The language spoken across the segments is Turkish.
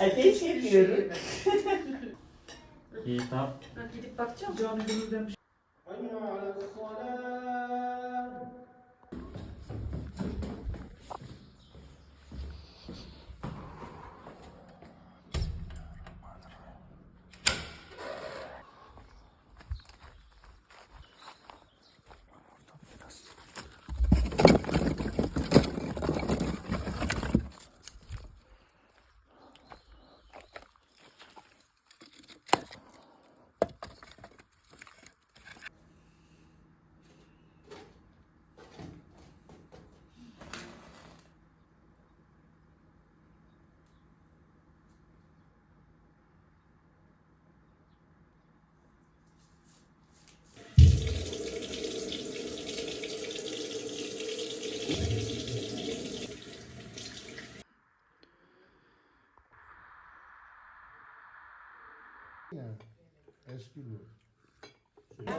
Ateş tamam. Ben gidip bakacağım. Canı gönül demiş.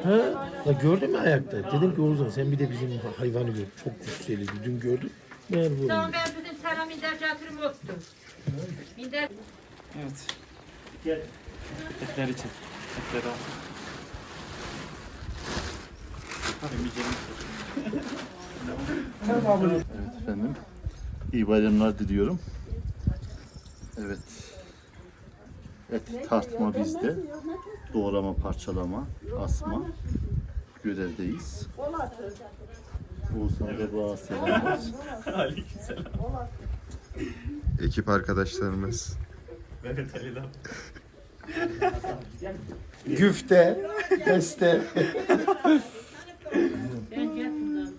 Ha? Ya gördün mü ayakta? Dedim ki Oğuzhan sen bir de bizim hayvanı gör. Çok yükseldi. Dün gördüm. Meğer bu. Tamam ben dedim sana minder getirim yoktu. Minder Evet. Gel. Etleri çek. Etleri al. Evet efendim. İyi bayramlar diliyorum. Evet. Et tartma bizde. Doğrama, parçalama, asma görevdeyiz. Oğuzhan ve Boğa selamlar. Ekip arkadaşlarımız. Mehmet Ali'den. Güfte, beste.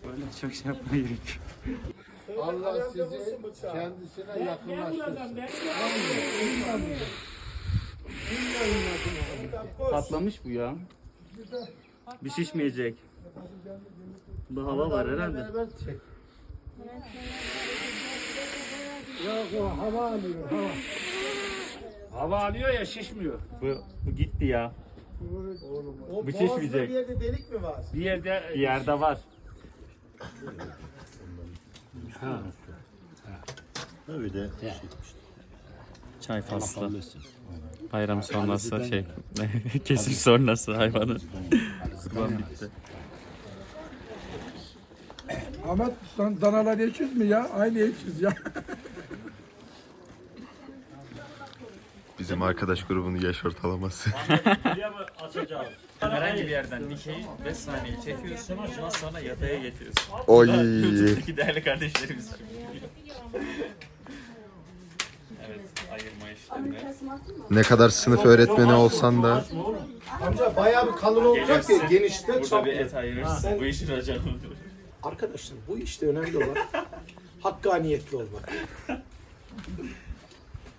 Böyle çok şey yapmaya gerek. Allah sizi kendisine yakınlaştırsın. Patlamış bu ya. Bir şişmeyecek. Bu hava var herhalde. O hava alıyor hava. Hava alıyor ya şişmiyor. Bu, bu gitti ya. O Bir şişmeyecek. bir yerde delik mi var? Bir yerde Bir yerde var. Öyle. Çay faslı. Bayram sonrası şey. Kesim sonrası hayvanı. Kurban bitti. Ahmet sen danalar ekiz mi ya? Aynı ekiz ya. Bizim arkadaş grubunun yaş ortalaması. Herhangi bir yerden dikeyi 5 saniye çekiyorsun. Ondan sonra yataya getiriyorsun. Oy. YouTube'daki değerli kardeşlerimiz. Ne kadar sınıf öğretmeni olsan da Amca bayağı bir kalın olacak ki genişte Burada et ayırırsın. Bu işin hocam. Arkadaşlar bu işte önemli olan hakkaniyetli olmak.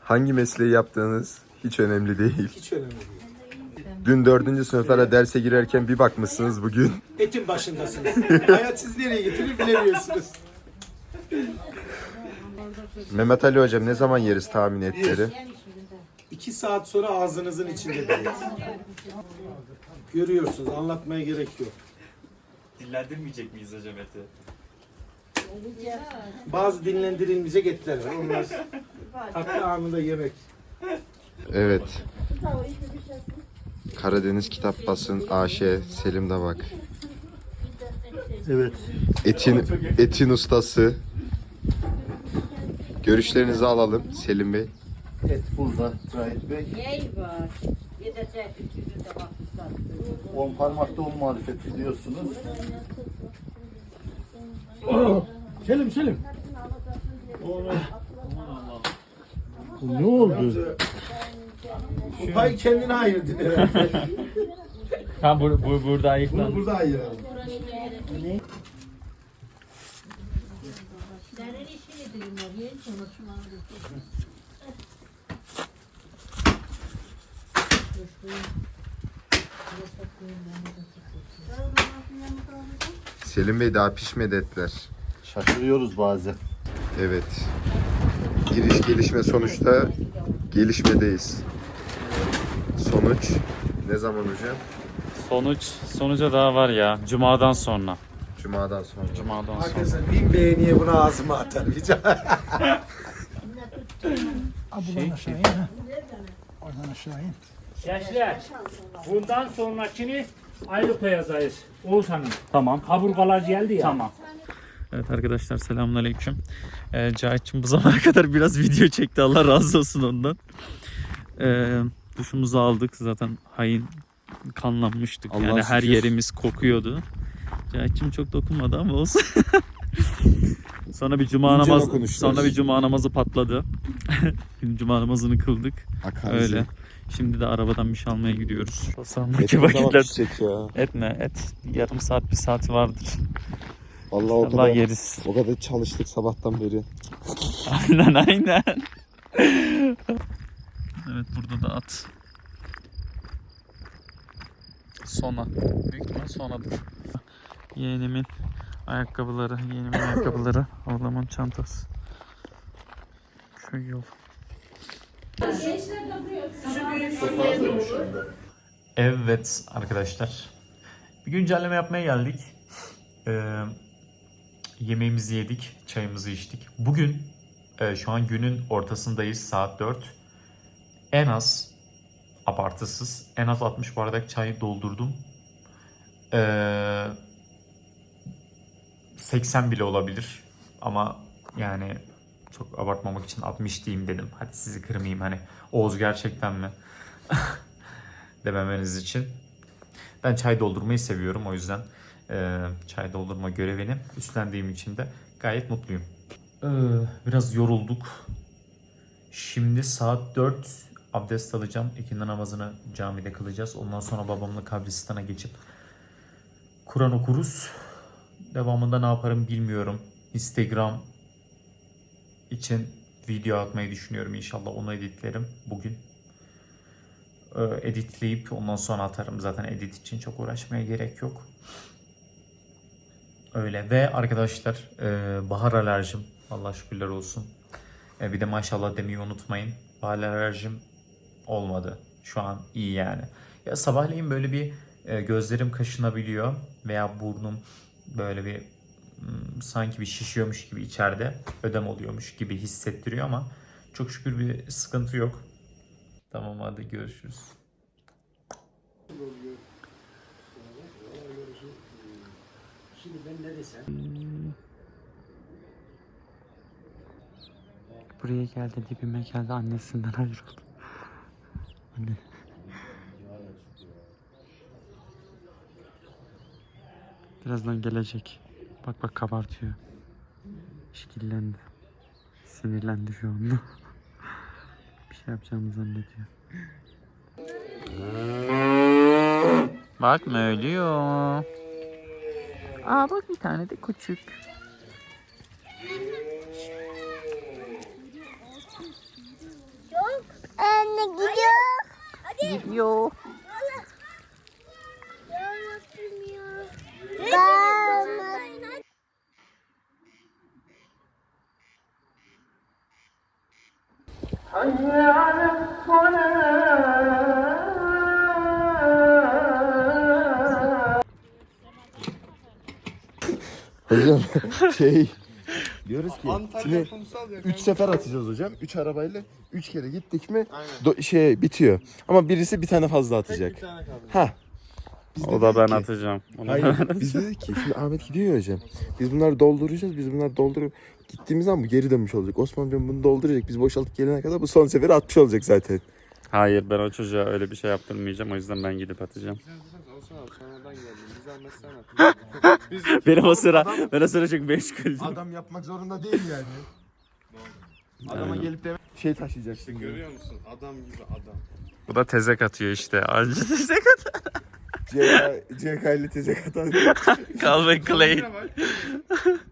hangi mesleği yaptığınız hiç önemli değil. Hiç önemli değil. Dün dördüncü sınıflara derse girerken bir bakmışsınız bugün. Etin başındasınız. Hayat sizi nereye getirir bilemiyorsunuz. Mehmet Ali hocam ne zaman yeriz tahmin etleri? İki saat sonra ağzınızın içinde değil. Görüyorsunuz anlatmaya gerek yok. Dillendirmeyecek miyiz hocam eti? Bazı dinlendirilmeyecek etler var. Onlar tatlı anında yemek. Evet. Karadeniz Kitap Basın AŞ Selim Dabak. Evet. Etin etin ustası. Görüşlerinizi alalım Selim Bey. Et burada Cahit Bey. ney var? Yedecek üçüncü de bakmışlar. On parmakta on marifet biliyorsunuz. Selim Selim. Ne oldu? Bu pay kendine ayırdın herhalde. Ha bu, bu burada Bunu ayıklandı. burada ayıralım. Senin işini konuşma. Selim Bey daha pişmedi etler. Şaşırıyoruz bazen. Evet. Giriş gelişme sonuçta gelişmedeyiz. Sonuç ne zaman hocam? Sonuç, sonuca daha var ya. Cuma'dan sonra. Cuma'dan sonra. Cuma'dan sonra. Arkadaşlar bin beğeniye buna ağzıma. Hiç Ablan aşağı in. ha. Oradan aşağı in. Gençler, bundan sonrakini ayrı koyacağız. Oğuzhan'ın. Tamam. Kaburgalar geldi ya. Tamam. Evet arkadaşlar selamünaleyküm. Ee, Cahit'cim bu zamana kadar biraz video çekti. Allah razı olsun ondan. Ee, duşumuzu aldık. Zaten hain kanlanmıştık. Allah'a yani her şükür. yerimiz kokuyordu. Cahit'cim çok dokunmadı ama olsun. sonra bir cuma İnce namaz sonra bir cuma namazı patladı. cuma namazını kıldık. Öyle. Şimdi de arabadan bir şey almaya gidiyoruz. Sonraki vakitler ya. etme et. Yarım saat bir saat vardır. Vallahi o Allah kadar, yeriz. o kadar çalıştık sabahtan beri. Aynen aynen. evet burada da at. Sona. Büyük ihtimal sonadır. Yeğenimin ayakkabıları, yeğenimin ayakkabıları, ablamın çantası. Köy yol. Evet arkadaşlar. Bir güncelleme yapmaya geldik. Ee, yemeğimizi yedik, çayımızı içtik. Bugün e, şu an günün ortasındayız saat 4. En az abartısız en az 60 bardak çay doldurdum. Ee, 80 bile olabilir ama yani çok abartmamak için 60 diyeyim dedim. Hadi sizi kırmayayım hani Oğuz gerçekten mi? dememeniz için. Ben çay doldurmayı seviyorum o yüzden e, çay doldurma görevini üstlendiğim için de gayet mutluyum. Ee, biraz yorulduk. Şimdi saat 4 abdest alacağım. İkindi namazını camide kılacağız. Ondan sonra babamla kabristana geçip Kur'an okuruz. Devamında ne yaparım bilmiyorum. Instagram için video atmayı düşünüyorum inşallah. Onu editlerim bugün. Ee, editleyip ondan sonra atarım. Zaten edit için çok uğraşmaya gerek yok. Öyle ve arkadaşlar e, bahar alerjim Allah şükürler olsun. E, bir de maşallah demeyi unutmayın. Bahar alerjim olmadı. Şu an iyi yani. Ya sabahleyin böyle bir e, gözlerim kaşınabiliyor veya burnum böyle bir hmm, sanki bir şişiyormuş gibi içeride ödem oluyormuş gibi hissettiriyor ama çok şükür bir sıkıntı yok. Tamam hadi görüşürüz. Buraya geldi dibime geldi annesinden ayrıldı. Anne. Birazdan gelecek. Bak bak kabartıyor. Şekillendi. Sinirlendi şu anda. Bir şey yapacağını zannediyor. Bak mı ölüyor. Aa bak bir tane de küçük. Anne gidiyor. Gidiyor. Hocam şey diyoruz ki şimdi 3 sefer atacağız hocam. 3 arabayla 3 kere gittik mi do- şey bitiyor. Ama birisi bir tane fazla atacak. Ha. Biz de O da ben ki- atacağım. Onu Hayır biz dedik ki şimdi Ahmet gidiyor ya hocam. Biz bunları dolduracağız. Biz bunları doldurup gittiğimiz zaman bu geri dönmüş olacak. Osman hocam bunu dolduracak. Biz boşaltıp gelene kadar bu son seferi atmış olacak zaten. Hayır ben o çocuğa öyle bir şey yaptırmayacağım. O yüzden ben gidip atacağım. Benim o sıra, ben o sıra çok meşguldüm. Adam yapmak zorunda değil yani. Adama gelip de şey taşıyacaksın. Görüyor musun? Adam gibi adam. Bu da tezek atıyor işte. Anca tezek. CK, CK ile tezek atan. Calvin Klein.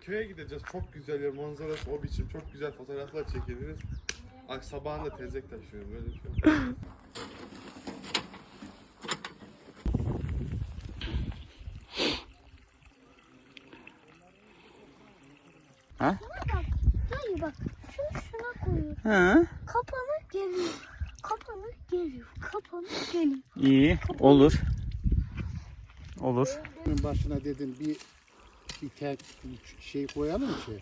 Köye gideceğiz. Çok güzel yer. Manzarası o biçim. Çok güzel fotoğraflar çekiliriz. Ak sabahında tezek taşıyorum. Böyle bir şey. Ha? Buna bak. Hayır bak. Şunu şuna koyuyor. Ha? Kapanıp geliyor. Kapanıp geliyor. Kapanıp geliyor. İyi. Kapanır. Olur. Olur. Başına dedim bir bir tek bir şey koyalım ki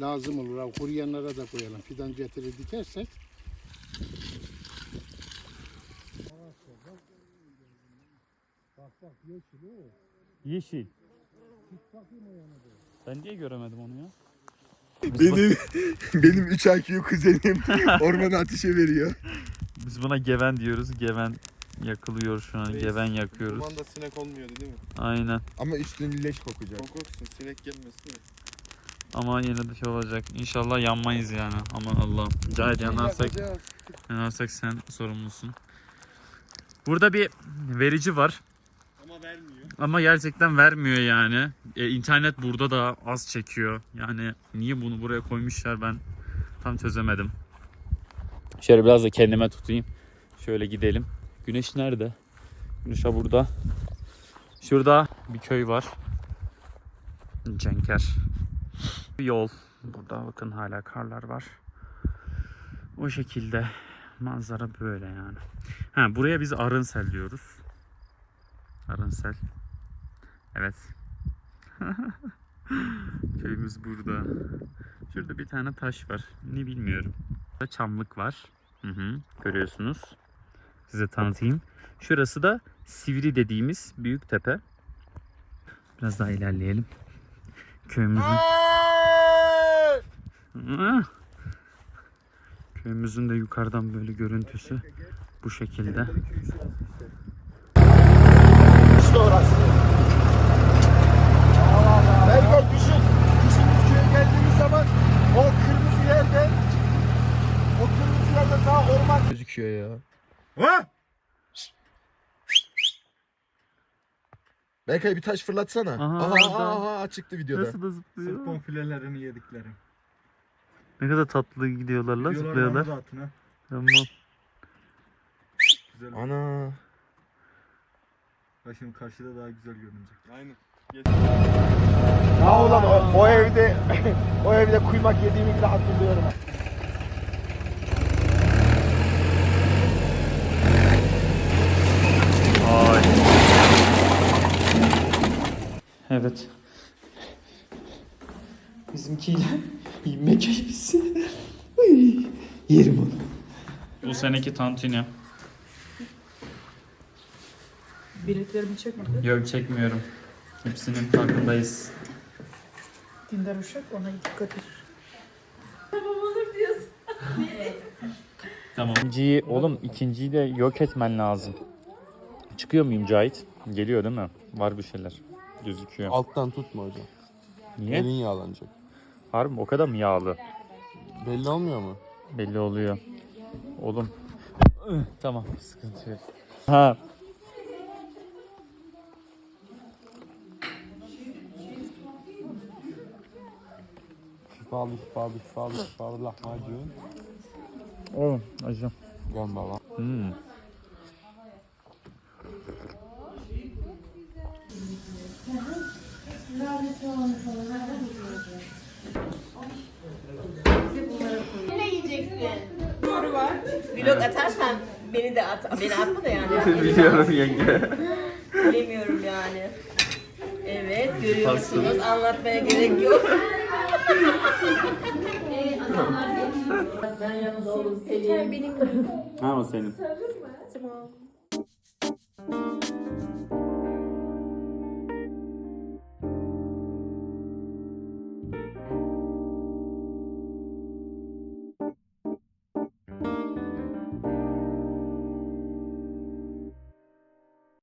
lazım olur. Abi, kuruyanlara da koyalım. Fidan ceteli dikersek Bak bak yeşil o. Yeşil. Git niye göremedim onu ya? Benim benim 3 IQ kuzenim ormanı ateşe veriyor. Biz buna geven diyoruz. Geven yakılıyor şu an. Geven yakıyoruz. Kumanda sinek olmuyordu değil mi? Aynen. Ama üstün leş kokacak. Kokoksun sinek gelmesin de. Ama yine de şey olacak. İnşallah yanmayız yani. Aman Allah'ım. Cahit yanarsak, yanarsak sen sorumlusun. Burada bir verici var. Ama vermiyor. Ama gerçekten vermiyor yani. E, internet burada da az çekiyor. Yani niye bunu buraya koymuşlar ben tam çözemedim. Şöyle biraz da kendime tutayım. Şöyle gidelim. Güneş nerede? Güneş burada. Şurada bir köy var. Cenker. Bir yol. Burada bakın hala karlar var. O şekilde manzara böyle yani. Ha buraya biz Arınsel diyoruz. Arınsel. Evet. Köyümüz burada. Şurada bir tane taş var. Ne bilmiyorum. Burada çamlık var. Hı hı. Görüyorsunuz. Size tanıtayım. Şurası da Sivri dediğimiz büyük tepe. Biraz daha ilerleyelim. Köyümüzün Ah! Köyümüzün de yukarıdan böyle görüntüsü bu şekilde. İşte orası. Düşün. Düşün biz köye geldiğimiz zaman o kırmızı yerde o kırmızı yerde daha orman gözüküyor ya. Ha? Berkay bir taş fırlatsana. Aha, Aha aha, aha çıktı videoda. Nasıl da zıplıyor? Konfilelerini yediklerim. Ne kadar tatlı gidiyorlar lan zıplıyorlar. Tamam. Güzel. Ana. Bak şimdi karşıda daha güzel görünecek. Aynen. Ya ulan o, o evde o evde kuymak yediğimi bile hatırlıyorum. Ay. Evet. Bizimkiyle yemek elbisi. Yerim onu. Bu seneki tantuni. Biletlerimi çekmedi. Yok çekmiyorum. Hepsinin farkındayız. Dindar uşak ona dikkat et. Tamam. İkinciyi, oğlum ikinciyi de yok etmen lazım. Çıkıyor muyum Cahit? Geliyor değil mi? Var bir şeyler. Gözüküyor. Alttan tutma hocam. Niye? Elin yağlanacak. Harbi mi? o kadar mı yağlı? Belli olmuyor mu? Belli oluyor. Oğlum. tamam sıkıntı yok. Ha. Şifalı şifalı şifalı şifalı lahmacun. Oğlum acı. Gel baba. Hmm. Ne yiyeceksin? Soru var. Vlog atarsan beni de at. Beni atma da yani. Biliyorum yenge. Bilemiyorum yani. Evet görüyorsunuz. Anlatmaya gerek yok. Ben yalnız oğlum Selim. Ha o senin. Tamam.